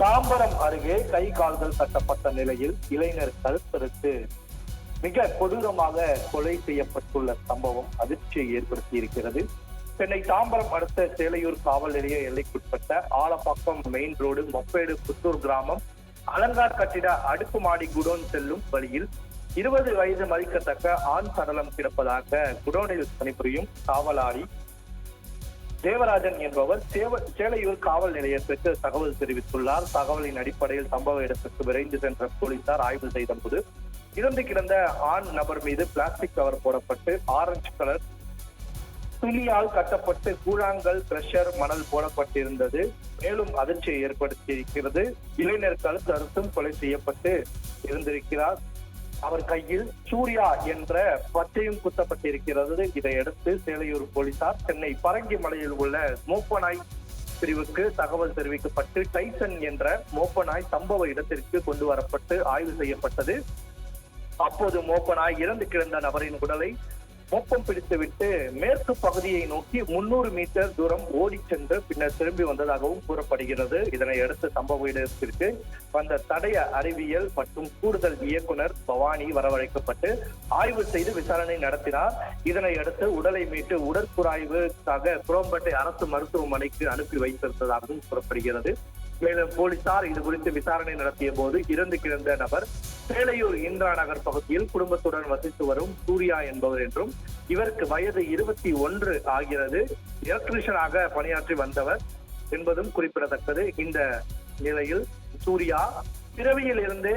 தாம்பரம் அருகே கை கால்கள் கட்டப்பட்ட நிலையில் இளைஞர் கழுத்தறுத்து மிக கொடூரமாக கொலை செய்யப்பட்டுள்ள சம்பவம் அதிர்ச்சியை ஏற்படுத்தி இருக்கிறது சென்னை தாம்பரம் அடுத்த சேலையூர் காவல் நிலைய எல்லைக்குட்பட்ட ஆலப்பாக்கம் மெயின் ரோடு மொப்பேடு புத்தூர் கிராமம் அலங்கார் கட்டிட அடுக்குமாடி குடோன் செல்லும் வழியில் இருபது வயது மதிக்கத்தக்க ஆண் சடலம் கிடப்பதாக குடோனில் பணிபுரியும் காவலாளி தேவராஜன் என்பவர் சேவ- சேலையூர் காவல் நிலையத்திற்கு தகவல் தெரிவித்துள்ளார். தகவலின் அடிப்படையில் சம்பவ இடத்திற்கு விரைந்து சென்ற போலீசார் ஆய்வு செய்த போது இறந்து கிடந்த ஆண் நபர் மீது பிளாஸ்டிக் கவர் போடப்பட்டு ஆரஞ்சு கலர் துணியால் கட்டப்பட்டு கூழாங்கல் பிரஷர் மணல் போடப்பட்டிருந்தது. மேலும் அதிர்ச்சியை ஏற்படுத்தியிருக்கிறது. இளைஞர் கழுத்து அறுத்தும் கொலை செய்யப்பட்டு இருந்திருக்கிறார். அவர் கையில் சூர்யா என்ற பச்சையும் குத்தப்பட்டிருக்கிறது. இதையடுத்து சேலையூர் போலீசார் சென்னை பரங்கிமலையில் உள்ள மோப்பனாய் பிரிவுக்கு தகவல் தெரிவிக்கப்பட்டு டைசன் என்ற மோப்பனாய் சம்பவ இடத்திற்கு கொண்டு வரப்பட்டு ஆய்வு செய்யப்பட்டது. அப்போது மோப்பனாய் இறந்து கிடந்த நபரின் உடலை மோப்பம் பிடித்துவிட்டு மேற்கு பகுதியை நோக்கி முன்னூறு மீட்டர் தூரம் ஓடிச் சென்று பின்னர் திரும்பி வந்ததாகவும் கூறப்படுகிறது. இதனை அடுத்து சம்பவ இடத்திற்கு வந்த தடய அறிவியல் மற்றும் கூடுதல் இயக்குனர் பவானி வரவழைக்கப்பட்டு ஆய்வு செய்து விசாரணை நடத்தினார். இதனை அடுத்து உடலை மீட்டு உடற்குறாய்வுக்காக குரோம்பேட்டை அரசு மருத்துவமனைக்கு அனுப்பி வைத்திருந்ததாகவும் கூறப்படுகிறது. மேலும் போலீசார் இது குறித்து விசாரணை நடத்திய போது இறந்து கிடந்த நபர் சேலையூர் இந்திரா நகர் பகுதியில் குடும்பத்துடன் வசித்து வரும் சூர்யா என்பவர் என்றும் இவருக்கு வயது இருபத்தி ஒன்று ஆகிறது. எலக்ட்ரிஷியனாக பணியாற்றி வந்தவர் என்பதும் குறிப்பிடத்தக்கது. இந்த நிலையில் சூர்யா பிறவியில் இருந்தே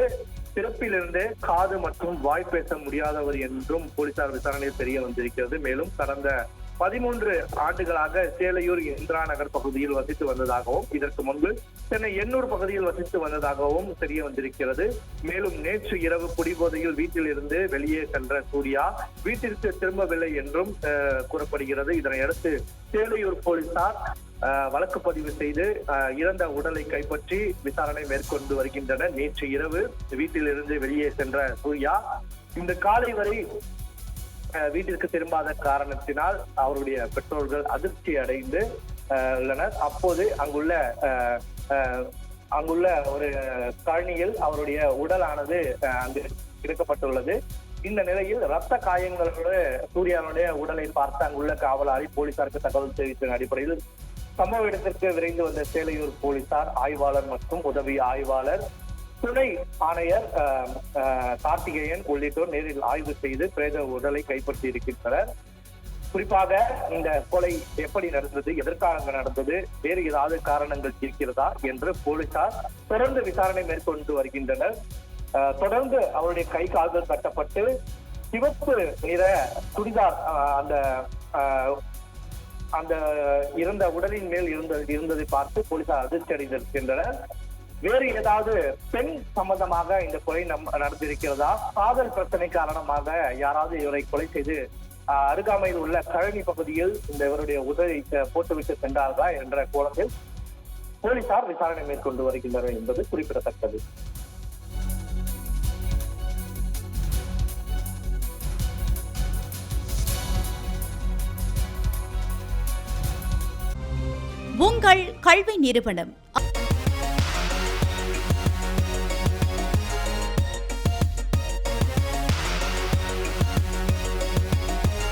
பிறப்பிலிருந்தே காது மற்றும் வாய் பேச முடியாதவர் என்றும் போலீசார் விசாரணையில் தெரிய வந்திருக்கிறது. மேலும் கடந்த பதிமூன்று ஆண்டுகளாக சேலையூர் இந்திரா நகர் பகுதியில் வசித்து வந்ததாகவும் இதற்கு முன்பு சென்னை எண்ணூர் பகுதியில் வசித்து வந்ததாகவும் தெரிய வந்திருக்கிறது. மேலும் நேற்று இரவு குடிபோதையில் வீட்டில் இருந்து வெளியே சென்ற சூர்யா வீட்டிற்கு திரும்பவில்லை என்றும் அஹ், கூறப்படுகிறது. இதனையடுத்து சேலையூர் போலீசார் அஹ், வழக்கு பதிவு செய்து அஹ், இறந்த உடலை கைப்பற்றி விசாரணை மேற்கொண்டு வருகின்றனர். நேற்று இரவு வீட்டில் இருந்து வெளியே சென்ற சூர்யா இந்த காலை வரை வீட்டிற்கு திரும்பாத காரணத்தினால் அவருடைய பெற்றோர்கள் அதிர்ச்சி அடைந்து அஹ், உள்ளனர். அப்போது அங்குள்ள அஹ், அஹ், அங்குள்ள ஒரு கழனியில் அவருடைய உடலானது அஹ், அங்கு எடுக்கப்பட்டுள்ளது. இந்த நிலையில் ரத்த காயங்களோடு சூர்யாவுடைய உடலை பார்த்து அங்குள்ள காவலாளி போலீசாருக்கு தகவல் தெரிவித்த அடிப்படையில் சம்பவ இடத்திற்கு விரைந்து வந்த சேலையூர் போலீசார் ஆய்வாளர் மற்றும் உதவி ஆய்வாளர் துணை ஆணையர் கார்த்திகேயன் உள்ளிட்டோர் நேரில் ஆய்வு செய்து பிரேத உடலை கைப்பற்றி இருக்கின்றனர். குறிப்பாக இந்த கொலை எப்படி நடந்தது எதற்காக நடந்தது வேறு ஏதாவது காரணங்கள் இருக்கிறதா என்று போலீசார் தொடர்ந்து விசாரணை மேற்கொண்டு வருகின்றனர். தொடர்ந்து அவருடைய கை கால்கள் கட்டப்பட்டு சிவப்பு நிற சுடிதார் அந்த அந்த இருந்த உடலின் மேல் இருந்த இருந்ததை பார்த்து போலீசார் அதிர்ச்சி அடைந்திருக்கின்றனர் வேறு ஏதாவது பெண் சம்பந்தமாக இந்த கொலை நம் நடந்திருக்கிறதா? காதல் பிரச்சனை காரணமாக யாராவது இவரை கொலை செய்து அருகாமையில் உள்ள கழனி பகுதியில் இந்த இவருடைய உதவி போட்டுவிட்டு சென்றார்களா என்ற கோணத்தில் போலீசார் விசாரணை மேற்கொண்டு வருகின்றனர் என்பது குறிப்பிடத்தக்கது. உங்கள் கல்வி நிறுவனம்.